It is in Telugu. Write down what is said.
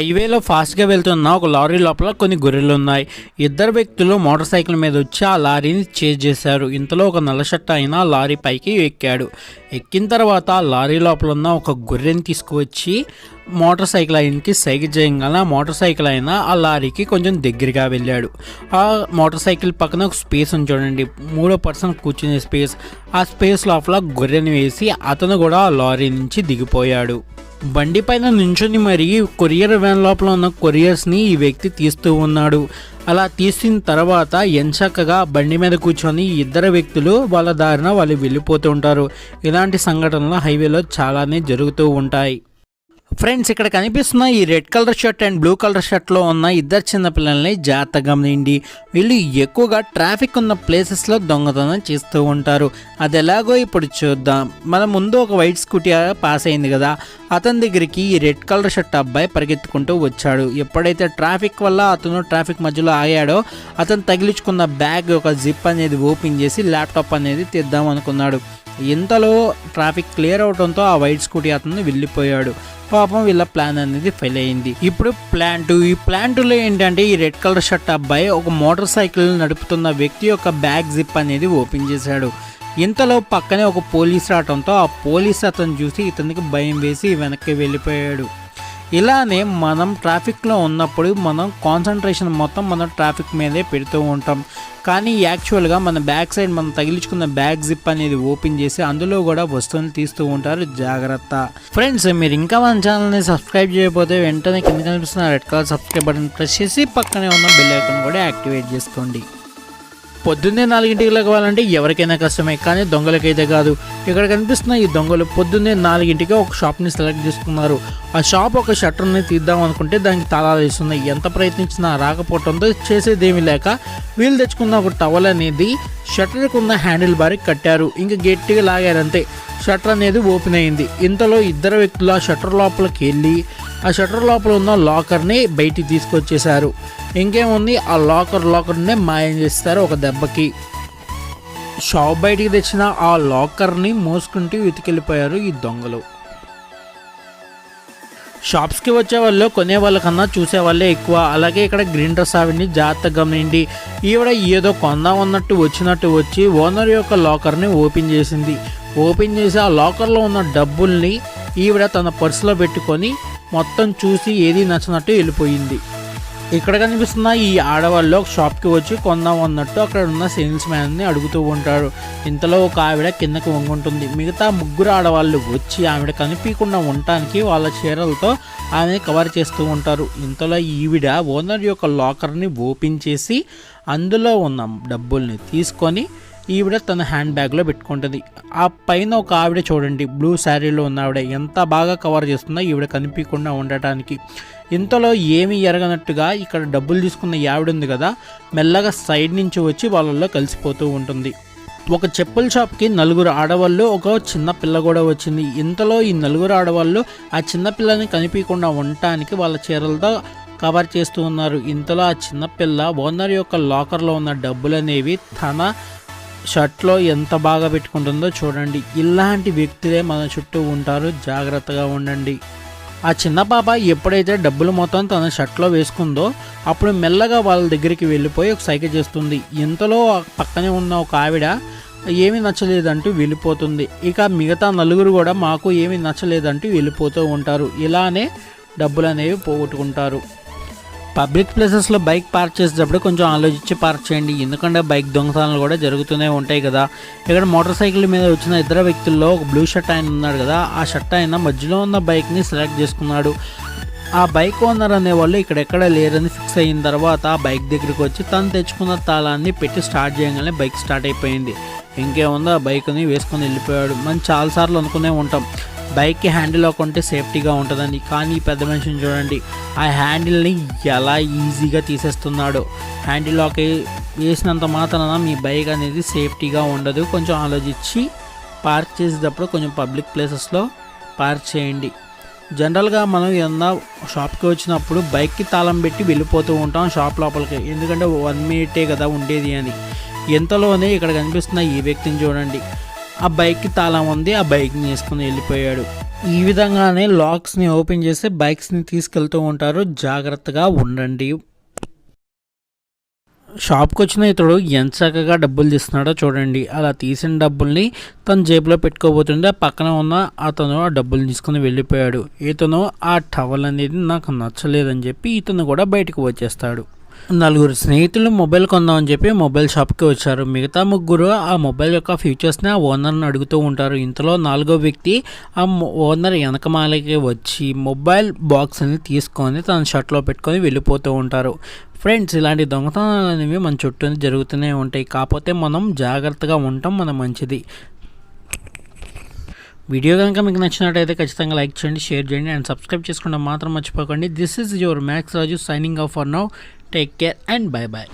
హైవేలో ఫాస్ట్గా వెళ్తున్న ఒక లారీ లోపల కొన్ని గొర్రెలు ఉన్నాయి ఇద్దరు వ్యక్తులు మోటార్ సైకిల్ మీద వచ్చి ఆ లారీని చేజ్ చేశారు. ఇంతలో ఒక నల్లషట్ట అయిన లారీ పైకి ఎక్కాడు. ఎక్కిన తర్వాత ఆ లారీ లోపల ఉన్న ఒక గొర్రెని తీసుకువచ్చి మోటార్ సైకిల్ ఆయనకి సైకిల్ చేయగానే మోటార్ సైకిల్ అయినా ఆ లారీకి కొంచెం దగ్గరగా వెళ్ళాడు. ఆ మోటార్ సైకిల్ పక్కన ఒక స్పేస్ ఉంది చూడండి. మూడో పర్సన్ కూర్చునే స్పేస్. ఆ స్పేస్ లోపల గొర్రెని వేసి అతను కూడా ఆ లారీ నుంచి దిగిపోయాడు. బండి పైన నించుని మరి కొరియర్ వ్యాన్ లోపల ఉన్న కొరియర్స్ని ఈ వ్యక్తి తీస్తూ ఉన్నాడు. అలా తీసిన తర్వాత ఎంచక్కగా బండి మీద కూర్చొని ఇద్దరు వ్యక్తులు వాళ్ళ దారిన వాళ్ళు వెళ్ళిపోతూ ఉంటారు. ఇలాంటి సంఘటనలు హైవేలో చాలానే జరుగుతూ ఉంటాయి. ఫ్రెండ్స్ ఇక్కడ కనిపిస్తున్న ఈ red colour shirt and blue colour షర్ట్లో ఉన్న ఇద్దరు చిన్నపిల్లల్ని జాగ్రత్తగా గమనిండి వీళ్ళు ఎక్కువగా ట్రాఫిక్ ఉన్న ప్లేసెస్లో దొంగతనం చేస్తూ ఉంటారు. అది ఎలాగో ఇప్పుడు చూద్దాం. మన ముందు ఒక వైట్ స్కూటీ పాస్ అయింది కదా అతని దగ్గరికి ఈ రెడ్ కలర్ షర్ట్ అబ్బాయి పరిగెత్తుకుంటూ వచ్చాడు. ఎప్పుడైతే ట్రాఫిక్ వల్ల అతను ట్రాఫిక్ మధ్యలో ఆగాడో అతను తగిలించుకున్న బ్యాగ్ ఒక జిప్ అనేది ఓపెన్ చేసి ల్యాప్టాప్ అనేది తీద్దాం అనుకున్నాడు. ఇంతలో ట్రాఫిక్ క్లియర్ అవడంతో ఆ వైట్ స్కూటీ అతను వెళ్ళిపోయాడు. పాపం వీళ్ళ ప్లాన్ అనేది ఫెయిల్ అయింది. ఇప్పుడు ప్లాన్ టూ. ఈ ప్లాన్ టూలో ఏంటంటే ఈ రెడ్ కలర్ షర్ట్ అబ్బాయి ఒక మోటార్ సైకిల్ నడుపుతున్న వ్యక్తి యొక్క బ్యాగ్ జిప్ అనేది ఓపెన్ చేశాడు. ఇంతలో పక్కనే ఒక పోలీస్ రావడంతో ఆ పోలీస్ అతను చూసి ఇతనికి భయం వేసి వెనక్కి వెళ్ళిపోయాడు. ఇలానే మనం ట్రాఫిక్లో ఉన్నప్పుడు మనం కాన్సన్ట్రేషన్ మొత్తం మనం ట్రాఫిక్ మీదే పెడుతూ ఉంటాం. కానీ యాక్చువల్గా మన బ్యాక్ సైడ్ మనం తగిలించుకున్న బ్యాగ్ జిప్ అనేది ఓపెన్ చేసి అందులో కూడా వస్తువులు తీస్తూ ఉంటారు. జాగ్రత్త. ఫ్రెండ్స్ మీరు ఇంకా మన ఛానల్ని సబ్స్క్రైబ్ చేయకపోతే వెంటనే కింద కనిపిస్తున్న red colour subscribe button press చేసి పక్కనే ఉన్న బెల్ ఐకాన్ కూడా యాక్టివేట్ చేసుకోండి. పొద్దున్నే నాలుగింటికి లెగవాలంటే ఎవరికైనా కష్టమే కానీ దొంగలకైతే కాదు. ఇక్కడ కనిపిస్తున్న ఈ దొంగలు పొద్దున్నే నాలుగింటికి ఒక షాప్ని సెలెక్ట్ చేసుకున్నారు. ఆ షాప్ ఒక షట్టర్ని తీద్దాం అనుకుంటే దానికి తాళాలు వేస్తున్నాయి ఎంత ప్రయత్నించినా రాకపోవడంతో చేసేదేమీ లేక వీళ్ళు తెచ్చుకున్న ఒక టవల్ అనేది షట్టర్కి ఉన్న హ్యాండిల్ బార్కి కట్టారు. ఇంకా గట్టిగా లాగారంతే షట్టర్ అనేది ఓపెన్ అయింది. ఇంతలో ఇద్దరు వ్యక్తులు ఆ షట్టర్ లోపలికి వెళ్ళి ఆ షట్టర్ లోపల ఉన్న లాకర్ని బయటికి తీసుకొచ్చేశారు. ఇంకేముంది? ఆ లాకర్ లాకర్నే మాయం చేస్తారు ఒక దెబ్బకి. షాప్ బయటికి తెచ్చిన ఆ లాకర్ని మోసుకుంటూ వెతికెళ్ళిపోయారు ఈ దొంగలు. షాప్స్కి వచ్చే వాళ్ళు కొనే వాళ్ళకన్నా చూసే వాళ్ళే ఎక్కువ. అలాగే ఇక్కడ గ్రీన్ డ్రెస్ ఆవిడ్ని జాగ్రత్తగా గమనిండి. ఈవిడ ఏదో కొందాం అన్నట్టు వచ్చినట్టు వచ్చి ఓనర్ యొక్క లాకర్ని ఓపెన్ చేసింది. ఓపెన్ చేసి ఆ లాకర్లో ఉన్న డబ్బుల్ని ఈవిడ తన పర్సులో పెట్టుకొని మొత్తం చూసి ఏది నచ్చినట్టు వెళ్ళిపోయింది. ఇక్కడ కనిపిస్తున్న ఈ ఆడవాళ్ళు ఒక షాప్కి వచ్చి కొందాం అన్నట్టు అక్కడ ఉన్న సేల్స్ మ్యాన్ని అడుగుతూ ఉంటారు. ఇంతలో ఒక ఆవిడ కిందకి వంగుంటుంది. మిగతా ముగ్గురు ఆడవాళ్ళు వచ్చి ఆవిడ కనిపించకుండా ఉండటానికి వాళ్ళ చీరలతో ఆమె కవర్ చేస్తూ ఉంటారు. ఇంతలో ఈవిడ ఓనర్ యొక్క లాకర్ని ఓపెన్ చేసి అందులో ఉన్న డబ్బుల్ని తీసుకొని ఈవిడ తన హ్యాండ్ బ్యాగ్లో పెట్టుకుంటుంది. ఆ పైన ఒక ఆవిడ చూడండి. బ్లూ శారీలో ఉన్న ఆవిడ ఎంత బాగా కవర్ చేస్తుందో ఈవిడ కనిపించకుండా ఉండటానికి. ఇంతలో ఏమీ ఎరగనట్టుగా ఇక్కడ డబ్బులు తీసుకున్న యావిడుంది ఉంది కదా మెల్లగా సైడ్ నుంచి వచ్చి వాళ్ళల్లో కలిసిపోతూ ఉంటుంది. ఒక చెప్పుల షాప్కి నలుగురు ఆడవాళ్ళు ఒక చిన్న పిల్ల కూడా వచ్చింది. ఇంతలో ఈ నలుగురు ఆడవాళ్ళు ఆ చిన్న పిల్లని కనిపించకుండా ఉండటానికి వాళ్ళ చీరలతో కవర్ చేస్తూ ఉన్నారు. ఇంతలో ఆ చిన్నపిల్ల ఓనర్ యొక్క లాకర్లో ఉన్న డబ్బులు అనేవి తన షర్ట్లో ఎంత బాగా పెట్టుకుంటుందో చూడండి. ఇలాంటి వ్యక్తులే మన చుట్టూ ఉంటారు. జాగ్రత్తగా ఉండండి. ఆ చిన్న పాప ఎప్పుడైతే డబ్బులు మొత్తం తన షర్ట్లో వేసుకుందో అప్పుడు మెల్లగా వాళ్ళ దగ్గరికి వెళ్ళిపోయి ఒక సైకిల్ చేస్తుంది. ఇంతలో పక్కనే ఉన్న ఒక ఆవిడ ఏమీ నచ్చలేదంటూ వెళ్ళిపోతుంది. ఇక మిగతా నలుగురు కూడా మాకు ఏమీ నచ్చలేదంటూ వెళ్ళిపోతూ ఉంటారు. ఇలానే డబ్బులు అనేవి పోగొట్టుకుంటారు. పబ్లిక్ ప్లేసెస్లో బైక్ పార్క్ చేసేటప్పుడు కొంచెం ఆలోచించి పార్క్ చేయండి. ఎందుకంటే బైక్ దొంగతనాలు కూడా జరుగుతూనే ఉంటాయి కదా. ఇక్కడ మోటార్ సైకిల్ మీద వచ్చిన ఇద్దరు వ్యక్తుల్లో ఒక బ్లూ షర్ట్ ఆయన ఉన్నాడు కదా. ఆ షర్ట్ ఆయన మధ్యలో ఉన్న బైక్ని సెలెక్ట్ చేసుకున్నాడు. ఆ బైక్ ఓనర్ అనేవాళ్ళు ఇక్కడెక్కడ లేరని ఫిక్స్ అయిన తర్వాత ఆ బైక్ దగ్గరికి వచ్చి తను తెచ్చుకున్న తాళాన్ని పెట్టి స్టార్ట్ చేయగానే బైక్ స్టార్ట్ అయిపోయింది. ఇంకేముందో? ఆ బైక్ని వేసుకొని వెళ్ళిపోయాడు. మనం చాలాసార్లు అనుకునే ఉంటాం. బైక్కి హ్యాండిల్ అవ్వకుంటే సేఫ్టీగా ఉంటుందని. కానీ ఈ పెద్ద మనిషిని చూడండి ఆ హ్యాండిల్ని ఎలా ఈజీగా తీసేస్తున్నాడో. హ్యాండిల్ లాక్ వేసినంత మాత్రాన మీ బైక్ అనేది సేఫ్టీగా ఉండదు. కొంచెం ఆలోచించి పార్క్ చేసేటప్పుడు కొంచెం పబ్లిక్ ప్లేసెస్లో పార్క్ చేయండి. జనరల్గా మనం ఏదన్నా షాప్కి వచ్చినప్పుడు బైక్కి తాళం పెట్టి వెళ్ళిపోతూ ఉంటాం షాప్ లోపలికి. ఎందుకంటే వన్ మినిటే కదా ఉండేది అని. ఎంతలోనే ఇక్కడ కనిపిస్తున్న ఈ వ్యక్తిని చూడండి. ఆ బైక్కి తాళం ఉంది ఆ బైక్ని వేసుకుని వెళ్ళిపోయాడు. ఈ విధంగానే లాక్స్ని ఓపెన్ చేసి బైక్స్ని తీసుకెళ్తూ ఉంటారు. జాగ్రత్తగా ఉండండి. షాప్కి వచ్చిన ఇతడు ఎంత చక్కగా డబ్బులు తీస్తున్నాడో చూడండి. అలా తీసిన డబ్బుల్ని తన జేబులో పెట్టుకోబోతుంటే పక్కన ఉన్న అతను ఆ డబ్బులు తీసుకుని వెళ్ళిపోయాడు. ఇతను ఆ టవల్ అనేది నాకు నచ్చలేదని చెప్పి ఇతను కూడా బయటకు వచ్చేస్తాడు. నలుగురు స్నేహితులు మొబైల్ కొందామని చెప్పి మొబైల్ షాప్కి వచ్చారు. మిగతా ముగ్గురు ఆ మొబైల్ యొక్క ఫీచర్స్ని ఆ ఓనర్ని అడుగుతూ ఉంటారు. ఇంతలో నాలుగో వ్యక్తి ఆ ఓనర్ వెనకమాలకి వచ్చి మొబైల్ బాక్స్ని తీసుకొని తన షర్ట్లో పెట్టుకొని వెళ్ళిపోతూ ఉంటారు. ఫ్రెండ్స్ ఇలాంటి దొంగతనాలు అనేవి మన చుట్టూ జరుగుతూనే ఉంటాయి. కాకపోతే మనం జాగ్రత్తగా ఉండటం మన మంచిది. వీడియో కనుక మీకు నచ్చినట్టయితే ఖచ్చితంగా లైక్ చేయండి షేర్ చేయండి అండ్ సబ్స్క్రైబ్ చేసుకోవడం మాత్రం మర్చిపోకండి. This is your Max Raju signing off for now take care and bye bye